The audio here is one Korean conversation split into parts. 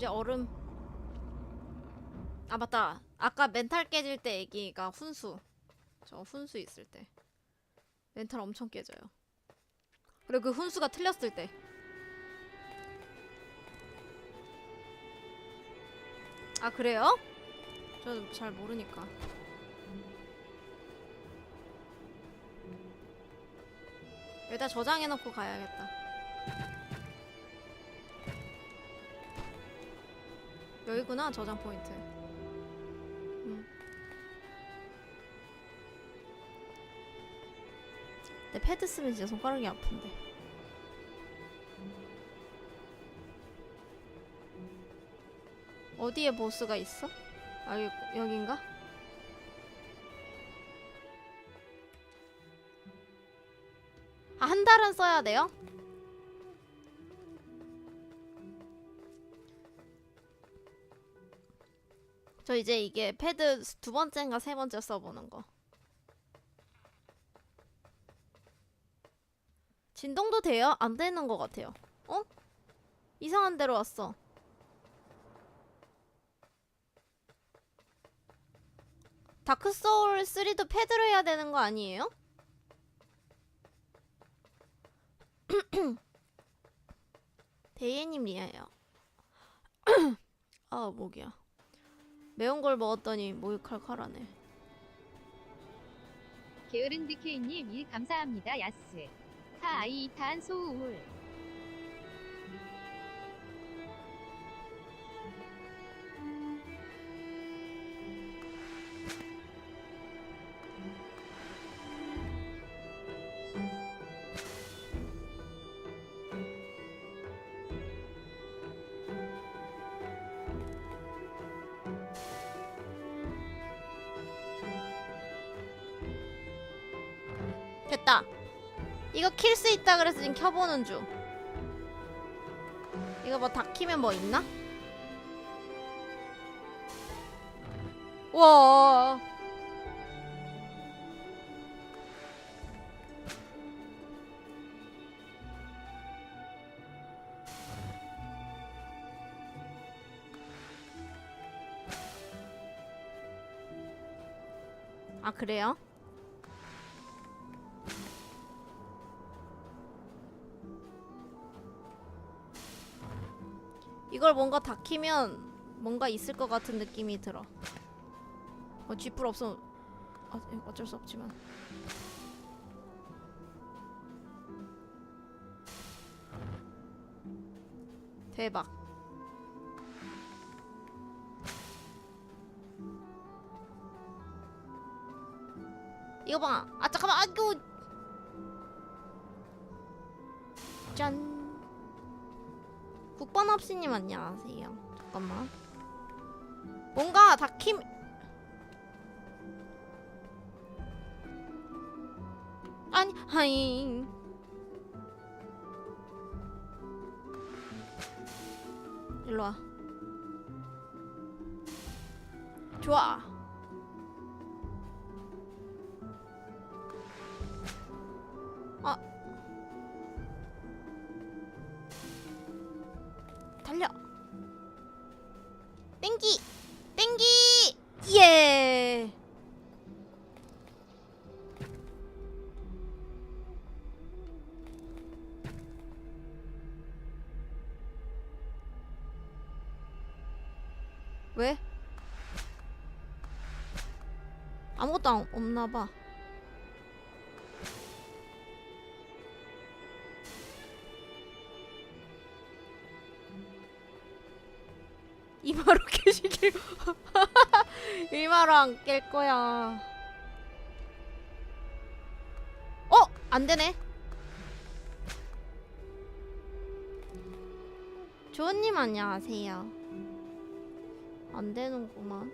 이제 얼음. 아 맞다. 아까 멘탈 깨질 때 얘기가 훈수. 저 훈수 있을 때. 멘탈 엄청 깨져요. 그리고 그 훈수가 틀렸을 때. 아 그래요? 저는 잘 모르니까. 여기다 저장해놓고 가야겠다. 여기구나 저장 포인트. 음. 내 패드 쓰면 진짜 손가락이 아픈데. 어디에 보스가 있어? 아 여기, 여긴가? 아, 한 달은 써야 돼요? 저 이제 이게 패드 두 번째인가 세 번째 써보는 거. 진동도 돼요? 안 되는 것 같아요. 어? 이상한 데로 왔어. 다크 소울 3도 패드로 해야 되는 거 아니에요? 대예님 리아요. 아 목이야. 매운 걸 먹었더니 목이 칼칼하네. 게으른 DK님 일 감사합니다. 야스. 하아이 탄 소우울. 됐다. 이거 킬 수 있다 그래서 지금 켜보는 중. 이거 뭐 다 키면 뭐 있나? 와. 아 그래요? 이걸 뭔가 다 키면 뭔가 있을 것 같은 느낌이 들어. 어, 쥐뿔 없어. 어, 어쩔 수 없지만. 대박. 이거 봐. 아 잠깐만. 아이고. 짠. 국번 없이님 안녕하세요. 잠깐만. 뭔가 다킴 아니 하잉 일로 와. 좋아. 아. 땡기. 땡기. 예. 왜? 아무것도 안- 없나 봐. 이마로 안 깰 거야. 어? 안 되네. 조은님 안녕하세요. 안 되는구만.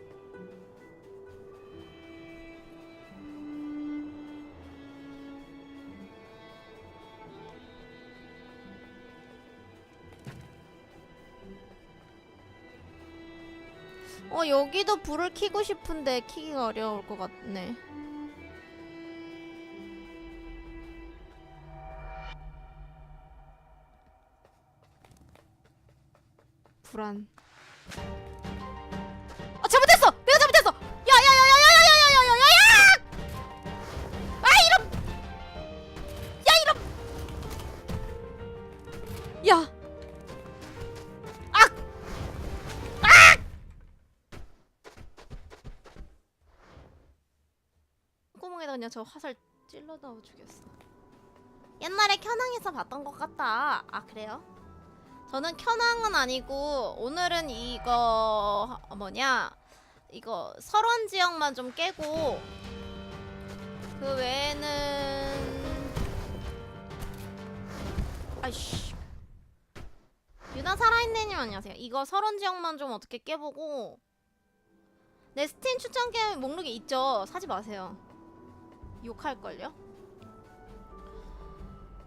여기도 불을 켜고 싶은데 켜기가 어려울 것 같네. 불안. 그냥 저 화살 찔러 넣어 주겠어. 옛날에 켜낭에서 봤던 것 같다. 아 그래요? 저는 켜낭은 아니고 오늘은 이거 뭐냐? 이거 설원 지역만 좀 깨고 그 외에는 아이씨. 유나 살아있네님 안녕하세요. 이거 설원 지역만 좀 어떻게 깨보고 내 스팀 추천 게임 목록에 있죠. 사지 마세요 욕할걸요?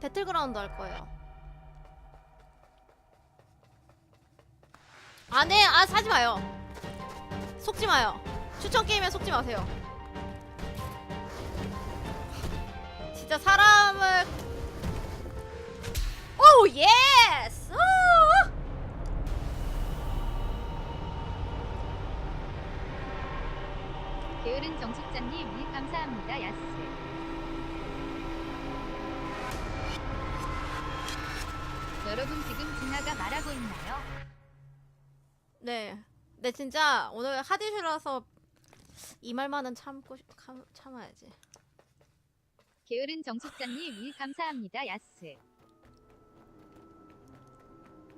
배틀그라운드 할 거예요 아, 네. 아, 사지 마요. 속지 마요. 추천 게임에 속지 마세요. 진짜 사람을 오, 예스! 님일 감사합니다. 야스. 여러분 지금 진아가 말하고 있나요? 네. 네, 진짜 오늘 하디슈라서 이 말만은 참고 싶- 참, 참아야지. 게으른 정숙자님 일 감사합니다. 야스.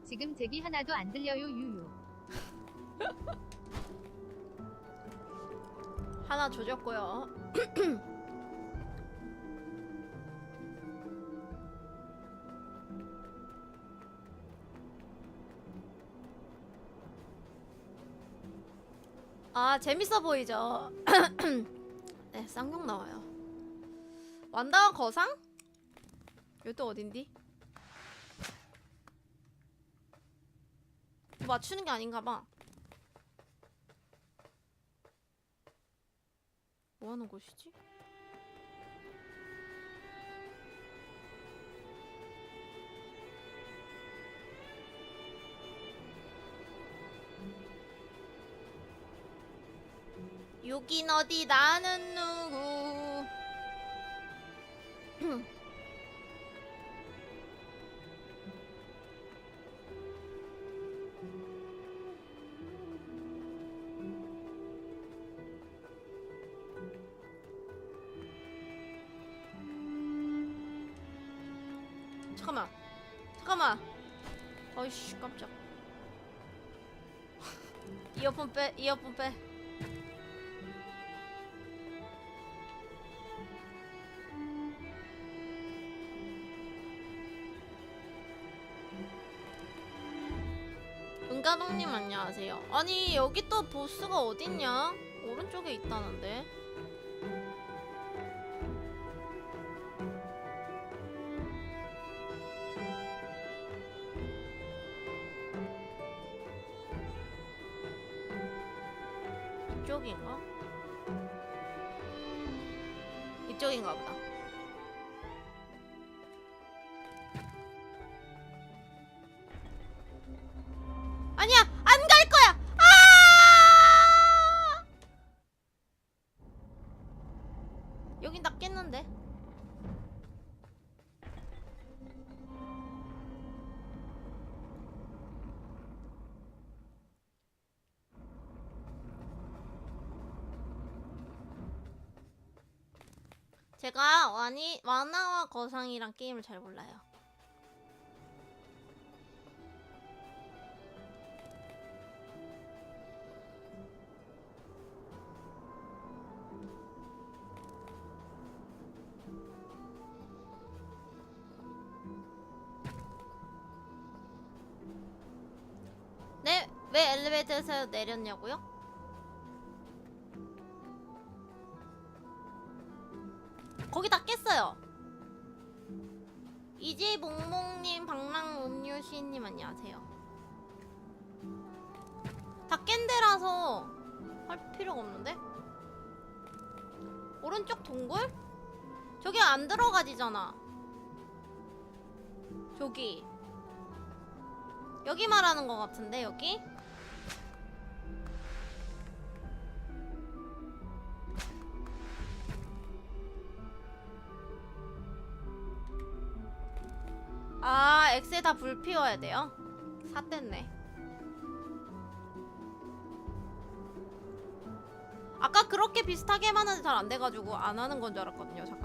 지금 제기 하나도 안 들려요. 유유. 하나 조졌고요. 아 재밌어 보이죠? 네 쌍욕 나와요. 완다와 거상? 여기 또 어딘디? 맞추는 게 아닌가 봐. 뭐 하는 곳이지? 여긴 어디 나는 누 잠깐만. 어이씨 깜짝. 이어폰 빼 이어폰 빼. 은가동님 안녕하세요. 아니 여기 또 보스가 어딨냐? 오른쪽에 있다는데 이쪽인가? 이쪽인가 보다. 제가 와니 와나와 거상이랑 게임을 잘 몰라요. 네, 왜 엘리베이터에서 내렸냐고요? 있잖아 저기 여기 말하는 것 같은데 여기? 아 엑셀 다불 피워야 돼요? 사댔네 아까 그렇게 비슷하게 만하는데 잘 안돼가지고 안하는 건 줄 알았거든요 잠깐.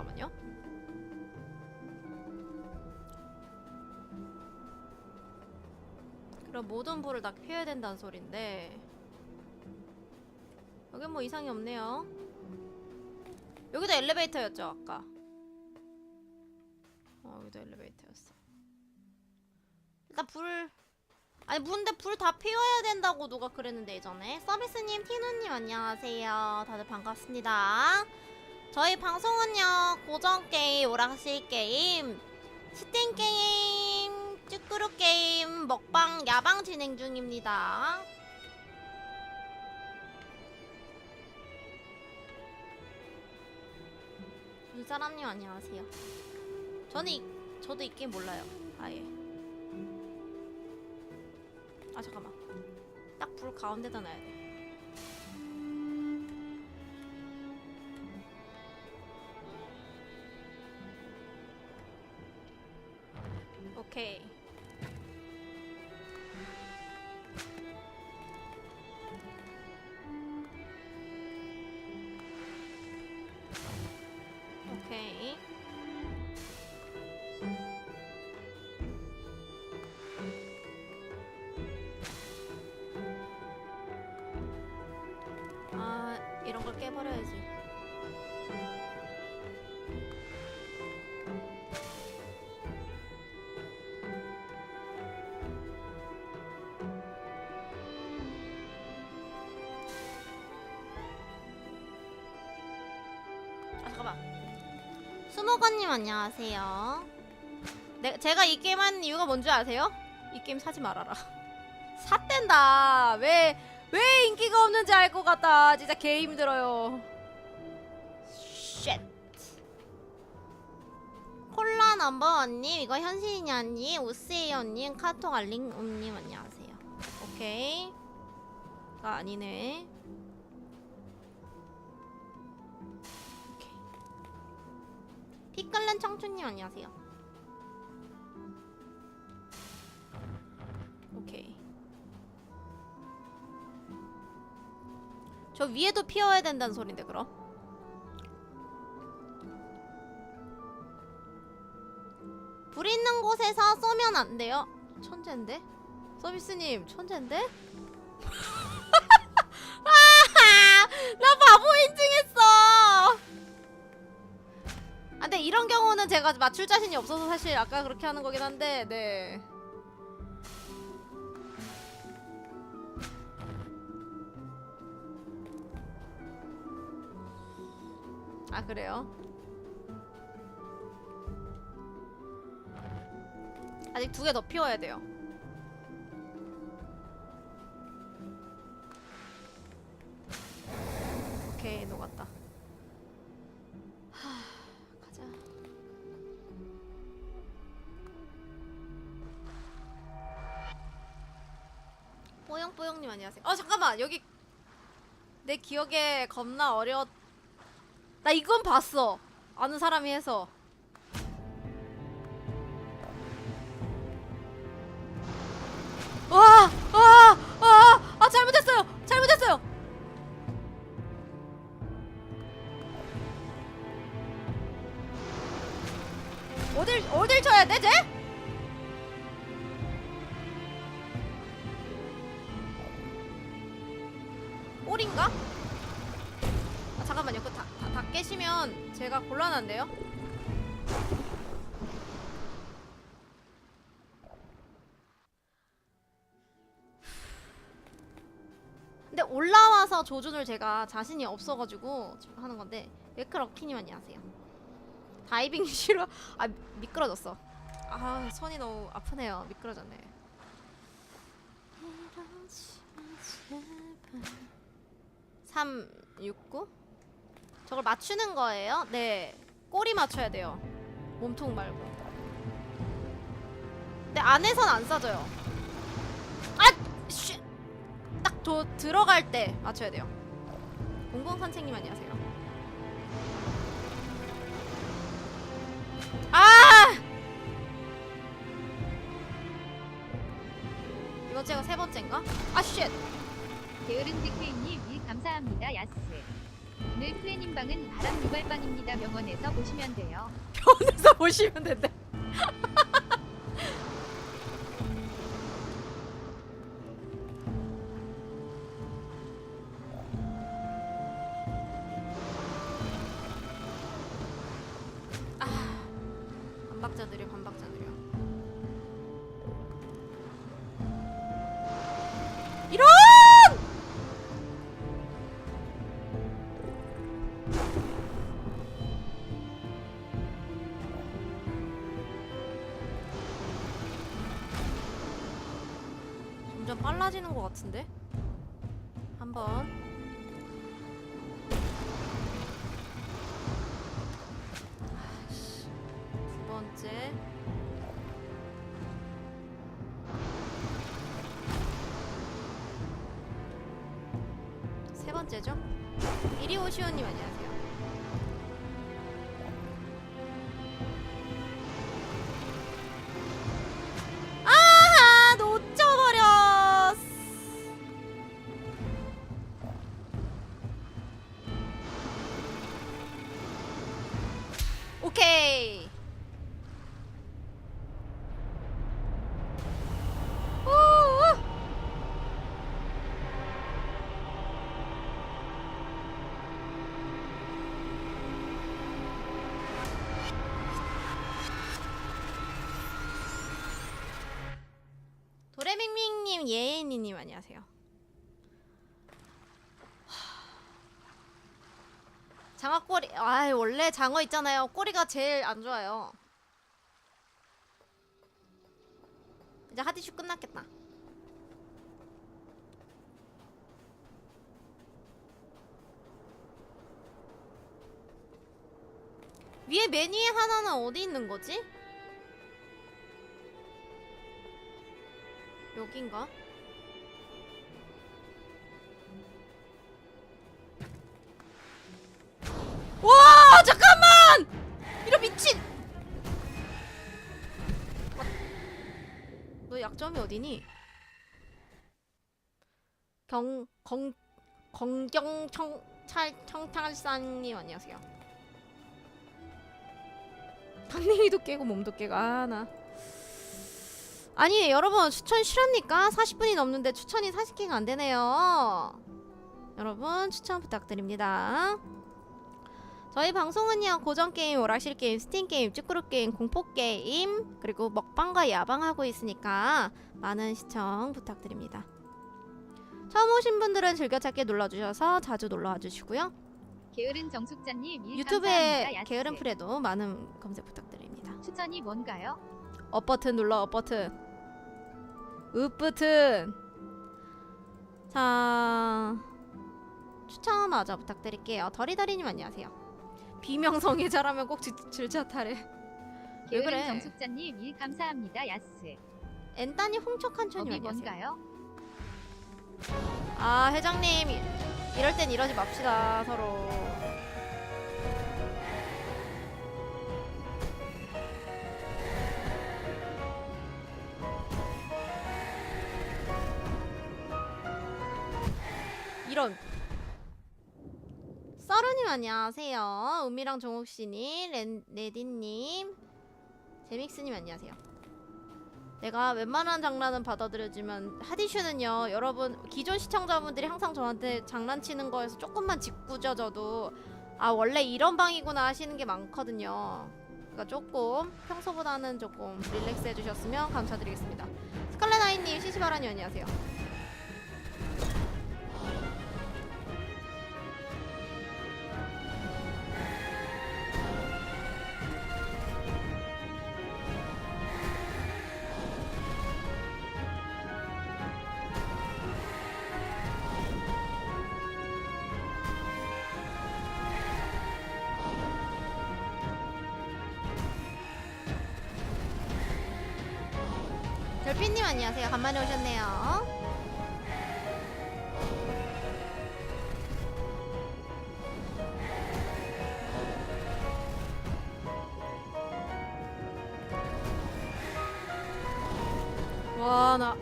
그럼 모든 불을 다 피워야 된다는 소린데 여긴 뭐 이상이 없네요. 여기도 엘리베이터였죠 아까. 어 여기도 엘리베이터였어. 일단 불 아니 근데 불 다 피워야 된다고 누가 그랬는데 예전에 서비스님 티누님 안녕하세요 다들 반갑습니다 저희 방송은요 고전 게임 오락실 게임 스팀 게임 쭈꾸루 게임 먹방 야방 진행 중입니다. 눈사람님 안녕하세요. 저는 이, 저도 이 게임 몰라요. 아예. 아 잠깐만. 딱 불 가운데다 놔야 돼. 오케이 깨버려야지. 아 잠깐만. 수모건님 안녕하세요. 내, 제가 이 게임 하는 이유가 뭔지 아세요? 이 게임 사지 말아라. 샀댄다. 왜 왜 인기가 없는지 알 것 같다. 진짜 개 힘들어요. 쉣. 콜라 넘버원님, 이거 현신이냐님, 우스에이언님, 카톡 알링음님 안녕하세요. 오케이. 가 아니네. 오케이. 피클렌 청춘님 안녕하세요. 오케이. 저 위에도 피워야 된다는 소린데 그럼? 불 있는 곳에서 쏘면 안 돼요. 천재인데? 서비스님 천재인데? 아, 나 바보 인증했어. 아, 근데 이런 경우는 제가 맞출 자신이 없어서 사실 아까 그렇게 하는 거긴 한데, 네. 아 그래요? 아직 두 개 더 피워야 돼요. 오케이 녹았다. 하 가자. 뽀용뽀용님 안녕하세요. 어 잠깐만 여기 내 기억에 겁나 어려. 나 이건 봤어. 아는 사람이 해서. 와, 아, 아, 아 잘못했어요. 잘못했어요. 어딜 어딜 쳐야 돼, 쟤? 제가 곤란한데요? 근데 올라와서 조준을 제가 자신이 없어가지고 하는 건데 웨크 럭키님 안녕하세요. 다이빙 싫어? 아 미끄러졌어. 아 손이 너무 아프네요. 미끄러졌네. 3, 6, 9? 저걸 맞추는 거예요? 네. 꼬리 맞춰야 돼요. 몸통 말고. 근데 안에선 안 싸져요. 아! 씨! 딱 도, 들어갈 때 맞춰야 돼요. 공공 선생님 안녕하세요. 아! 번째가 세 번째인가? 아 쉣. 게으른 DK님 일 감사합니다. 야스. 오늘 플래닝 방은 바람 유발방입니다. 병원에서 보시면 돼요. 편에서 보시면 된대. 같은데? 한번 아이씨, 두 번째 세 번째죠? 이리 오시오님 안녕하세요 예인이님 안녕하세요. 장어 꼬리 아 원래 장어 있잖아요 꼬리가 제일 안 좋아요. 이제 하디슈 끝났겠다. 위에 메뉴에 하나는 어디 있는 거지? 여긴가? 와 잠깐만! 이런 미친! 어, 너 약점이 어디니? 경, 경, 건경청, 찰, 청탈산님 안녕하세요. 박냉이도 깨고 몸도 깨고 아 나. 아니 여러분 추천 실합니까? 40분이 넘는데 추천이 40개가 안 되네요. 여러분 추천 부탁드립니다. 저희 방송은요 고전 게임, 오락실 게임, 스팀 게임, 쭈꾸루 게임, 공포 게임 그리고 먹방과 야방 하고 있으니까 많은 시청 부탁드립니다. 처음 오신 분들은 즐겨찾기 눌러주셔서 자주 놀러와 주시고요. 게으른 정숙자님 일 유튜브에. 게으른 프레도 많은 검색 부탁드립니다. 추천이 뭔가요? 업 버튼 눌러 업 버튼 읍 버튼 자 추천 마저 부탁드릴게요 더리더리님 안녕하세요 비명성에 잘하면 꼭 질- 질차타래 왜 그래 정숙자님 일 감사합니다. 야스. 엔단이 홍척한 천님 업이 안녕하세요? 아 회장님 이- 이럴 땐 이러지 맙시다 서로 이런. 썰우님 안녕하세요. 우미랑 종욱씨님 렌- 레디님 제믹스님 안녕하세요. 내가 웬만한 장난은 받아들여지만 하디슈는요 여러분 기존 시청자분들이 항상 저한테 장난치는 거에서 조금만 짓궂어져도 아 원래 이런 방이구나 하시는 게 많거든요. 그러니까 조금 평소보다는 조금 릴렉스 해주셨으면 감사드리겠습니다. 스칼렛아이님 시시바라님 안녕하세요 간만에 오셨네요. 와, 나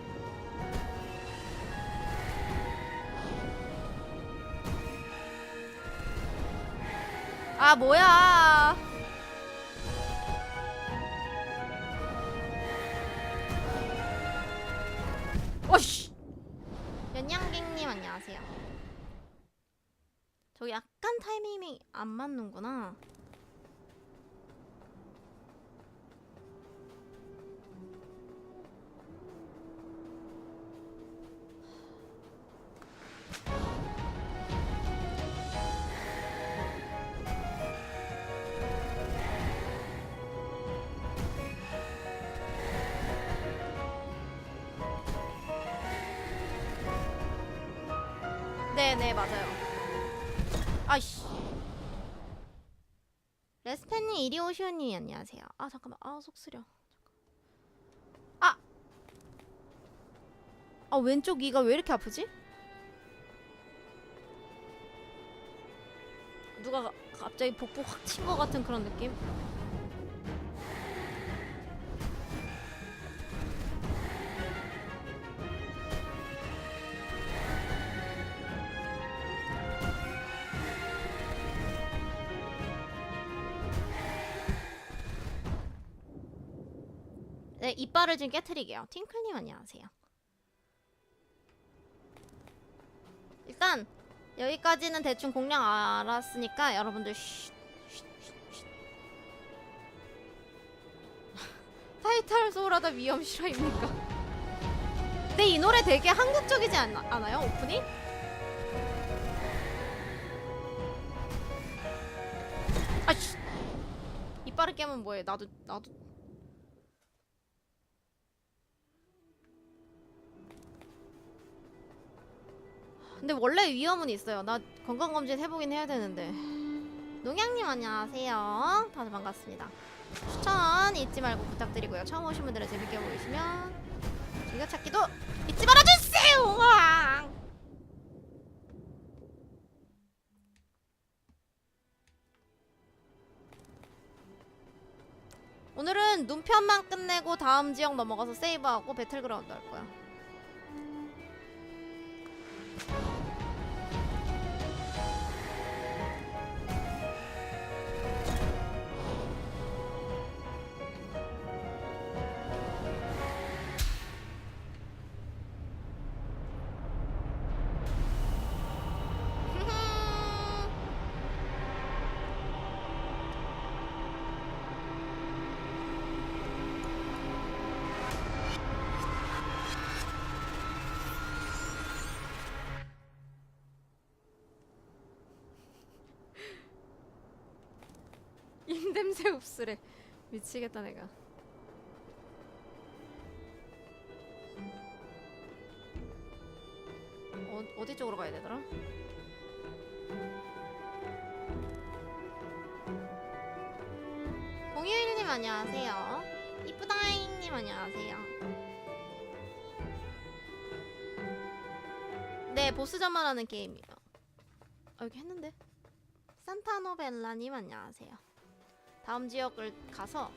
아, 뭐야. 맞는구나. 네네 맞아요 이리 오시오님 안녕하세요 아 잠깐만 아 속쓰려 아! 아 왼쪽 이가 왜 이렇게 아프지? 누가 가- 갑자기 복부 확 친 것 같은 그런 느낌? 네, 이빨을 좀 깨트리게요. 팅클님 안녕하세요. 일단 여기까지는 대충 공략 알았으니까 여러분들. 타이탈 소울하다 위험 실화입니까? 근데 이 노래 되게 한국적이지 않, 않아요? 오프닝? 아씨 이빨을 깨면 뭐해? 나도 나도 근데 원래 위험은 있어요. 나 건강검진 해보긴 해야 되는데. 농양님 안녕하세요. 다들 반갑습니다. 추천 잊지 말고 부탁드리고요. 처음 오신 분들은 재밌게 보이시면 즐겨찾기도 잊지 말아주세요. 오늘은 눈편만 끝내고 다음 지역 넘어가서 세이브하고 배틀그라운드 할 거야. 냄새 흡수래 미치겠다 내가. 어, 어디 쪽으로 가야 되더라? 공유일님 안녕하세요. 이쁘다잉님 안녕하세요. 네 보스전만 하는 게임이에요. 아 여기 했는데? 산타노벨라님 안녕하세요 다음 지역을 가서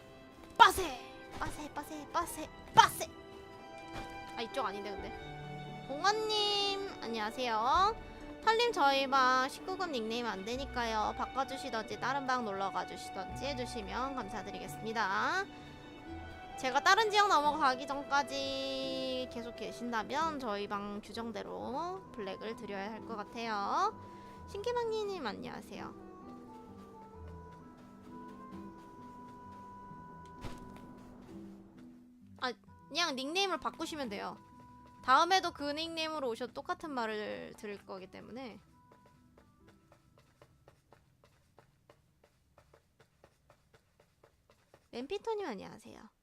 빠세 빠세 빠세 빠세 빠세. 아 이쪽 아닌데 근데. 공원님 안녕하세요. 탈님 저희 방 19금 닉네임 안 되니까요. 바꿔주시던지 다른 방 놀러가 주시던지 해주시면 감사드리겠습니다. 제가 다른 지역 넘어가기 전까지 계속 계신다면 저희 방 규정대로 블랙을 드려야 할 것 같아요. 신기방님 안녕하세요 그냥 닉네임을 바꾸시면 돼요. 다음에도 그 닉네임으로 오셔도 똑같은 말을 들을 거기 때문에 램피토님 안녕하세요.